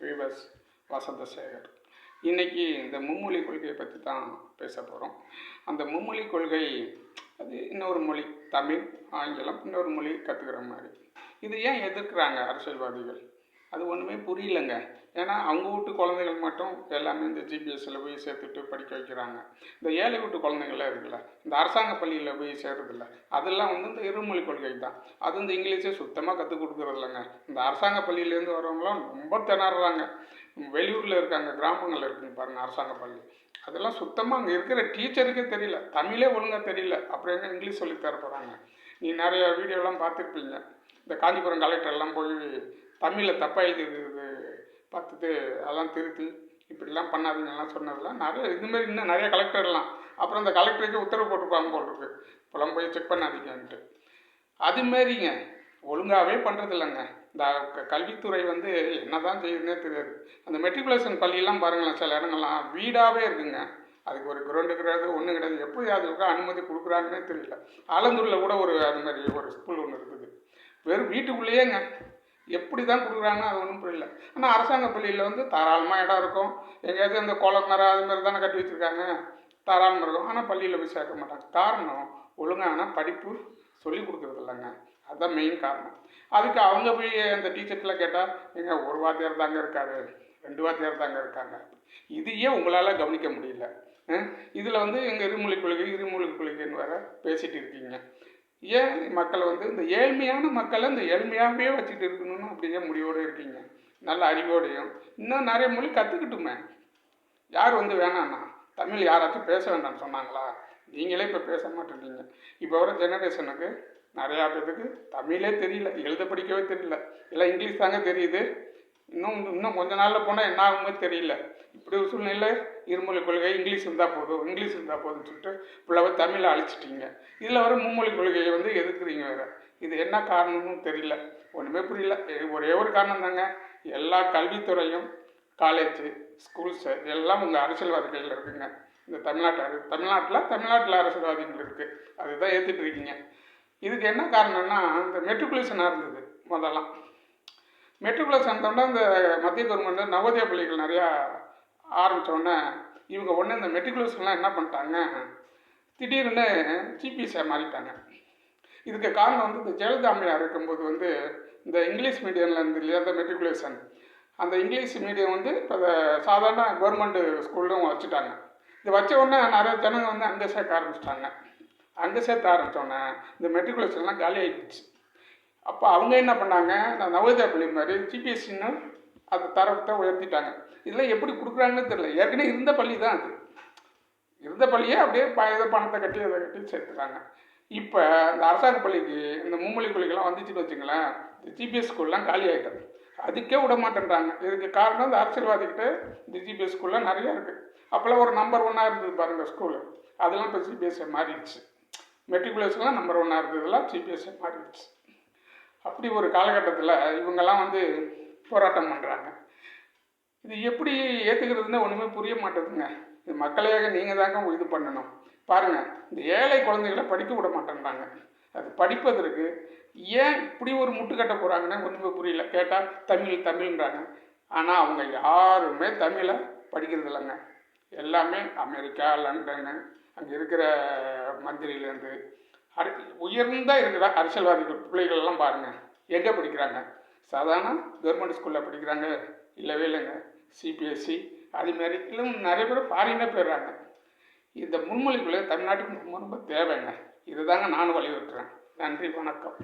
விவஸ் வசந்தசேகர் இன்றைக்கி இன்னைக்கு இந்த மும்மொழி கொள்கையை பற்றி தான் பேச போகிறோம் அந்த மும்மொழி கொள்கை அது இன்னொரு மொழி தமிழ் ஆங்கிலம் இன்னொரு மொழி கற்றுக்கிற மாதிரி. இது ஏன் எதிர்க்கிறாங்க அரசியல்வாதிகள்? அது ஒன்றுமே புரியலங்க. ஏன்னா அவங்க வீட்டு குழந்தைகள் மட்டும் எல்லாமே இந்த ஜிபிஎஸ்சில் போய் சேர்த்துட்டு படிக்க வைக்கிறாங்க. இந்த ஏழை வீட்டு குழந்தைங்களாம் இருக்குல்ல இந்த அரசாங்க பள்ளியில் போய் சேர்றதில்ல அதெல்லாம் வந்து இந்த இருமொழி கொள்கை தான். அது இந்த இங்கிலீஷே சுத்தமாக கற்றுக் கொடுக்குறது இல்லைங்க. இந்த அரசாங்க பள்ளியிலேருந்து வரவங்களாம் ரொம்ப திணறாங்க. வெளியூரில் இருக்காங்க கிராமங்களில் இருக்குங்க பாருங்கள் அரசாங்க பள்ளி. அதெல்லாம் சுத்தமாக அங்கே இருக்கிற டீச்சருக்கே தெரியல தமிழே ஒழுங்காக தெரியல. அப்புறம் எங்கே இங்கிலீஷ் சொல்லித்தர தர போகிறாங்க நீ நிறைய வீடியோலாம் பார்த்துருப்பீங்க. இந்த காஞ்சிபுரம் கலெக்டர் எல்லாம் போய் தமிழில் தப்பாக எழுதிருக்கிறது பார்த்துட்டு அதெல்லாம் திருத்தி இப்படிலாம் பண்ணாதீங்கலாம் சொன்னதெல்லாம் நிறைய இதுமாரி இன்னும் நிறைய கலெக்டர்லாம். அப்புறம் இந்த கலெக்டருக்கு உத்தரவு போட்டிருப்பாங்க போல் இருக்கு. இப்போலாம் போய் செக் பண்ணாதீங்கன்ட்டு. அதுமாரிங்க ஒழுங்காகவே பண்ணுறது இல்லைங்க இந்த கல்வித்துறை வந்து என்ன தான் செய்யுதுன்னே தெரியாது. அந்த மெட்ரிகுலேஷன் பள்ளியெல்லாம் பாருங்களேன் சில இடங்கள்லாம் வீடாகவே இருக்குங்க. அதுக்கு ஒரு கிரவுண்டு கிடையாது ஒன்றும் கிடையாது. எப்படி அதுக்கு அனுமதி கொடுக்குறாங்கன்னே தெரியல. ஆலந்தூரில் கூட ஒரு அது மாதிரி ஒரு ஸ்கூல் ஒன்று இருக்குது. வெறும் வீட்டுக்குள்ளேயேங்க. எப்படி தான் கொடுக்குறாங்கன்னு அது ஒன்றும் புரியல. ஆனால் அரசாங்க பள்ளியில் வந்து தாராளமாக இடம் இருக்கும். எங்கேயாச்சும் இந்த குளமரம் அது மாதிரி தானே கட்டி வச்சுருக்காங்க. தாராளமாக இருக்கும். ஆனால் பள்ளியில் போய் சேர்க்க மாட்டாங்க. காரணம் ஒழுங்கான படிப்பு சொல்லி கொடுக்குறது இல்லைங்க. அதுதான் மெயின் காரணம். அதுக்கு அவங்க போய் அந்த டீச்சர்ட்டில் கேட்டால் எங்க ஒரு வாத்தியார் தாங்க இருக்காரு. ரெண்டு வாத்தியார் தாங்க இருக்காங்க. இதையே உங்களால் கவனிக்க முடியல. இதில் வந்து எங்கள் இருமொழி கொள்கை இருமொழி கொள்கைன்னு வேற பேசிகிட்டு இருக்கீங்க. ஏன் மக்களை வந்து இந்த ஏழ்மையான மக்களை இந்த ஏழ்மையாகவே வச்சுட்டு இருக்கணும்னு அப்படியே முடிவோடு இருக்கீங்க. நல்ல அறிவோடையும். இன்னும் நிறைய மொழி கற்றுக்கிட்டுமே யார் வந்து வேணாண்ணா தமிழ் யாராச்சும் பேச வேண்டாம்னு சொன்னாங்களா? நீங்களே இப்போ பேச மாட்டேன்றீங்க. இப்போ வர ஜெனரேஷனுக்கு நிறையா பேருக்கு தமிழே தெரியல எழுத படிக்கவே தெரியல. எல்லாம் இங்கிலீஷ் தாங்க தெரியுது. இன்னும் இன்னும் கொஞ்ச நாளில் போனால் என்ன ஆகுமோ தெரியல. இப்படி ஒரு சூழ்நிலை இருமொழி கொள்கை இங்கிலீஷ் இருந்தால் போதும் இங்கிலீஷ் இருந்தால் போதும்னு சொல்லிட்டு ஃபுல்லாகவே தமிழை அழிச்சிட்டீங்க. இதில் வர மும்மொழி கொள்கையை வந்து எதிர்க்கிறீங்க வேறு. இது என்ன காரணம்னு தெரியல. ஒன்றுமே புரியல. ஒரே ஒரு காரணம் தாங்க. எல்லா கல்வித்துறையும் காலேஜு ஸ்கூல்ஸு எல்லாம் உங்கள் அரசியல்வாதி இருக்குங்க. இந்த தமிழ்நாட்டு தமிழ்நாட்டில் தமிழ்நாட்டில் அரசியல்வாதிகள் இருக்குது அதுதான் ஏற்றுட்டு இருக்கீங்க. இதுக்கு என்ன காரணம்னா இந்த மெட்ரிகுலேஷனாக இருந்தது முதல்லாம். மெட்ரிகுலேஷன் தான் இந்த மத்திய கவர்மெண்ட் நவோதய பள்ளிகள் நிறையா ஆரம்பித்தோடனே இவங்க ஒன்று இந்த மெட்ரிகுலேஷன்லாம் என்ன பண்ணிட்டாங்க? திடீர்னு ஜிபிஎஸ்ஸாக மாறிட்டாங்க. இதுக்கு காரணம் வந்து இந்த ஜெயலலிதா அம்மையார் இருக்கும்போது வந்து இந்த இங்கிலீஷ் மீடியமில் இருந்து இல்லையா இந்த மெட்ரிகுலேஷன். அந்த இங்கிலீஷ் மீடியம் வந்து இப்போ சாதாரண கவர்மெண்ட் ஸ்கூல்லும் வச்சுட்டாங்க. இது வச்ச உடனே நிறைய ஜனங்க வந்து அங்கே சேர்க்க ஆரம்பிச்சிட்டாங்க. அங்கே சேர்த்த ஆரம்பித்தோடனே இந்த மெட்ரிகுலேஷன்லாம் காலி ஆகிடுச்சு அப்போ அவங்க என்ன பண்ணாங்க? இந்த நவோதயா பள்ளி மாதிரி ஜிபிஎஸ்சின்னு அந்த தரத்தை உயர்த்திட்டாங்க. இதெல்லாம் எப்படி கொடுக்குறாங்கன்னு தெரியல. ஏற்கனவே இருந்த பள்ளி தான் அது. இருந்த பள்ளியே அப்படியே ப இதை பணத்தை கட்டி அதை கட்டி சேர்த்துட்டாங்க. இப்போ இந்த அரசாங்க பள்ளிக்கு இந்த மும்மொழி பள்ளிக்கெல்லாம் வந்துச்சுன்னு வச்சுங்களேன் இந்த ஜிபிஎஸ் ஸ்கூல்லாம் காலி ஆகிட்டது அதுக்கே விட மாட்டேன்றாங்க. இதுக்கு காரணம் இந்த அரசியல்வாதிக்கிட்ட இந்த ஜிபிஎஸ் ஸ்கூல்லாம் நிறையா இருக்குது அப்போல்லாம் ஒரு நம்பர் ஒன்னாக இருந்தது பாருங்கள் ஸ்கூலு. அதெல்லாம் இப்போ சிபிஎஸ்சி மாறிடுச்சு. மெட்ரிகுலேஷன்லாம் நம்பர் ஒன்னாக இருந்ததுலாம் சிபிஎஸ்சி மாறிடுச்சு. அப்படி ஒரு காலகட்டத்தில் இவங்கெல்லாம் வந்து போராட்டம் பண்ணுறாங்க இது எப்படி ஏற்றுக்கிறதுன்னு ஒன்றுமே புரிய மாட்டேதுங்க. இது மக்களையாக நீங்கள் தாங்க இது பண்ணணும். பாருங்கள் இந்த ஏழை குழந்தைகளை படிக்க விட மாட்டேன்றாங்க. அது படிப்பதற்கு ஏன் இப்படி ஒரு முட்டுக்கட்ட போகிறாங்கன்னு ஒன்றுமே புரியல. கேட்டால் தமிழ் தமிழ்ன்றாங்க. ஆனால் அவங்க யாருமே தமிழை படிக்கிறது இல்லைங்க. எல்லாமே அமெரிக்கா லண்டனு அங்கே இருக்கிற மந்திரியிலேருந்து. அரி உயர்ந்தா இருக்கிற அரசியல்வாதிகள் பிள்ளைகள்லாம் பாருங்கள் எங்கே படிக்கிறாங்க? சாதாரண கவர்மெண்ட் ஸ்கூலில் படிக்கிறாங்க இல்லவே இல்லைங்க. சிபிஎஸ்சி அதுமாரி இல்லை நிறைய பேர் ஃபாரினே போயிடுறாங்க. இந்த முன்மொழிக்குள்ளே தமிழ்நாட்டுக்கு ரொம்ப ரொம்ப தேவைங்க. இதுதாங்க நானும் வலியுறுத்துறேன். நன்றி வணக்கம்.